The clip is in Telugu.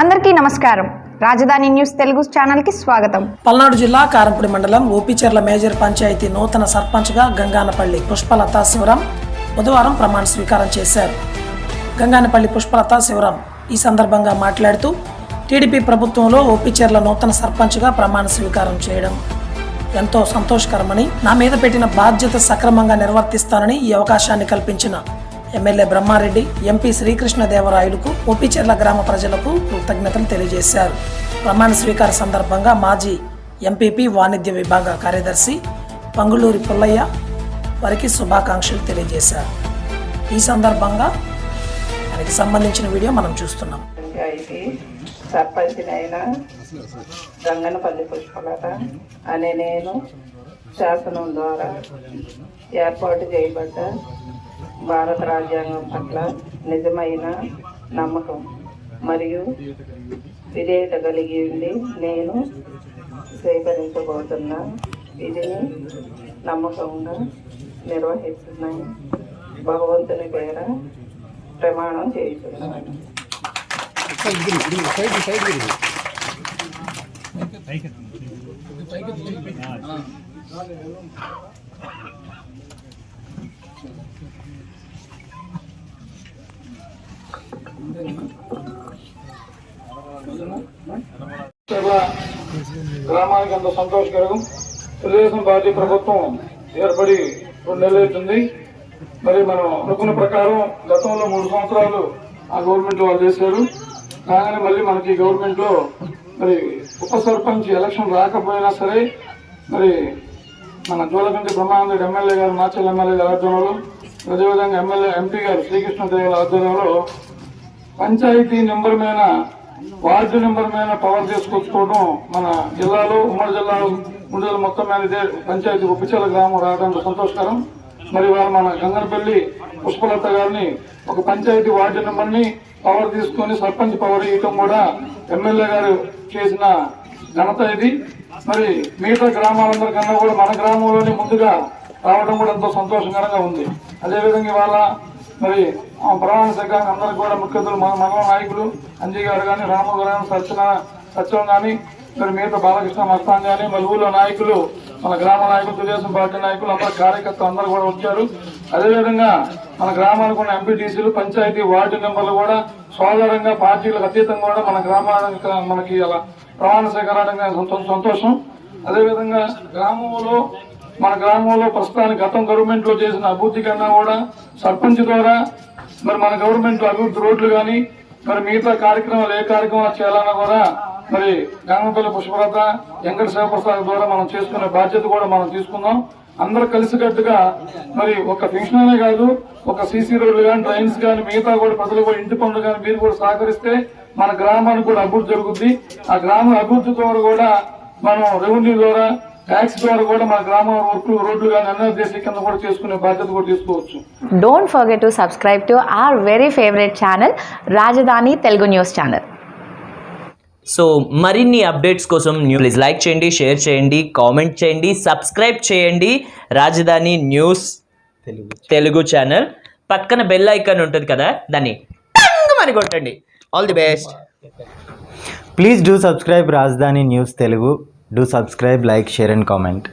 అందరికీ నమస్కారం. రాజధాని న్యూస్ తెలుగు ఛానల్కి స్వాగతం. పల్నాడు జిల్లా కారంపూడి మండలం ఓపిచెర్ల మేజర్ పంచాయతీ నూతన సర్పంచ్గా గంగానపల్లి పుష్పలతా శివరాం బుధవారం ప్రమాణ స్వీకారం చేశారు. గంగానపల్లి పుష్పలతా శివరాం ఈ సందర్భంగా మాట్లాడుతూ టీడీపీ ప్రభుత్వంలో ఓపిచెర్ల నూతన సర్పంచ్గా ప్రమాణ స్వీకారం చేయడం ఎంతో సంతోషకరమని నా మీద పెట్టిన బాధ్యత సక్రమంగా నిర్వర్తిస్తానని ఈ అవకాశాన్ని కల్పించిన ఎమ్మెల్యే బ్రహ్మారెడ్డి ఎంపీ శ్రీకృష్ణదేవరాయలకు ఒప్పిచెర్ల గ్రామ ప్రజలకు కృతజ్ఞతలు తెలియజేశారు. ప్రమాణ స్వీకార సందర్భంగా మాజీ ఎంపీపీ వాణిజ్య విభాగ కార్యదర్శి పంగులూరి పుల్లయ్య వారికి శుభాకాంక్షలు తెలియజేశారు. ఈ సందర్భంగా దానికి సంబంధించిన వీడియో మనం చూస్తున్నాం. సర్పంచినైన గంగనపల్లి పుష్పలత అనే నేను శాసనం ద్వారా ఏర్పాటు చేయబడ్డ భారత రాజ్యాంగం పట్ల నిజమైన నమ్మకం మరియు విధేయత కలిగి ఉండి నేను స్వీకరించబోతున్న విధిని నమ్మకంగా నిర్వహిస్తున్నాను భగవంతుని పేర ప్రమాణం చేస్తున్నాను పైకి గ్రామానికి అంత సంతోషకరం తెలుగుదేశం పార్టీ ప్రభుత్వం ఏర్పడి రెండు నెలలు అవుతుంది. మరి మనం అనుకున్న ప్రకారం గతంలో మూడు సంవత్సరాలు ఆ గవర్నమెంట్ వాళ్ళు చేశారు. కాగానే మళ్ళీ మనకి గవర్నమెంట్లో మరి ఉప సర్పంచ్ ఎలక్షన్ రాకపోయినా సరే మరి మన జోలకంటి బ్రహ్మానంద ఎమ్మెల్యే గారు మాచల్ ఎమ్మెల్యే గారి ఆధ్వర్యంలో అదేవిధంగా ఎమ్మెల్యే ఎంపీ గారు శ్రీకృష్ణదేవుల ఆధ్వర్యంలో పంచాయతీ నెంబర్ మీద వార్డు నెంబర్ మీద పవర్ తీసుకొచ్చుకోవడం మన జిల్లాలో ఉమ్మడి జిల్లాలో ఉండేది మొత్తం మీద ఇదే పంచాయతీ ఉపచల గ్రామం రావడం సంతోషకరం. మరి వారు మన గంగనపల్లి పుష్పలత గారిని ఒక పంచాయతీ వార్డు నెంబర్ని పవర్ తీసుకొని సర్పంచ్ పవర్ ఇవ్వటం కూడా ఎమ్మెల్యే గారు చేసిన ఘనత ఇది. మరి మిగతా గ్రామాలందరికన్నా కూడా మన గ్రామంలోనే ముందుగా రావడం కూడా ఎంతో సంతోషకరంగా ఉంది. అదేవిధంగా ఇవాళ మరి ఆ సంఘానికి అందరికి కూడా ముఖ్యమంత్రులు మన మండల నాయకులు అంజయ్ గారు కానీ రాము గారు సత్యన సత్యం కానీ మరి మిగతా బాలకృష్ణ మస్తాన్ కానీ మరి ఊళ్ళో నాయకులు మన గ్రామ నాయకులు తెలుగుదేశం పార్టీ నాయకులు అందరు కార్యకర్తలు అందరూ కూడా వచ్చారు. అదేవిధంగా మన గ్రామానికి ఉన్న ఎంపీటీసీలు పంచాయతీ వార్డు మెంబర్లు కూడా సోదరంగా పార్టీలకు అతీతంగా కూడా మన గ్రామానికి మనకి అలా ప్రమాణ స్వీకారానికి సంతోషం. అదేవిధంగా గ్రామంలో మన గ్రామంలో ప్రస్తుతానికి గతం గవర్నమెంట్లో చేసిన అభివృద్ధి కన్నా కూడా సర్పంచ్ ద్వారా మరి మన గవర్నమెంట్ అభివృద్ధి రోడ్లు కానీ మరి మిగతా కార్యక్రమాలు ఏ కార్యక్రమాలు చేయాలన్నా కూడా మరి గంగపల్లి పుష్పలత వెంకట శివప్రసాద్ ద్వారా మనం చేసుకునే బాధ్యత కూడా మనం తీసుకుందాం అందరూ కలిసికట్టుగా మరి ఒక పెన్షన్ కాదు ఒక సీసీ రోడ్లు కానీ ట్రైన్స్ కానీ మిగతా కూడా ప్రజలు కూడా ఇంటి పనులు కానీ మీరు కూడా సహకరిస్తే మన గ్రామానికి కూడా అభివృద్ధి జరుగుద్ది. ఆ గ్రామ అభివృద్ధి ద్వారా కూడా మనం రెవెన్యూ ద్వారా ట్యాక్స్ ద్వారా కూడా మన గ్రామ వర్క్లు రోడ్లు కానీ అన్ని దేశం కింద కూడా చేసుకునే బాధ్యత కూడా తీసుకోవచ్చు. Don't forget to subscribe to our very favourite channel Rajadhani Telugu news channel so మరిన్ని అప్డేట్స్ కోసం న్యూ ప్లీజ్ లైక్ చేయండి షేర్ చేయండి కామెంట్ చేయండి సబ్స్క్రైబ్ చేయండి రాజధాని న్యూస్ తెలుగు తెలుగు ఛానల్ పక్కన బెల్ ఐకాన్ ఉంటుంది కదా దాన్ని అని కొట్టండి. All the best Please do subscribe Rajdhani News Telugu. Do subscribe, like, share, and comment.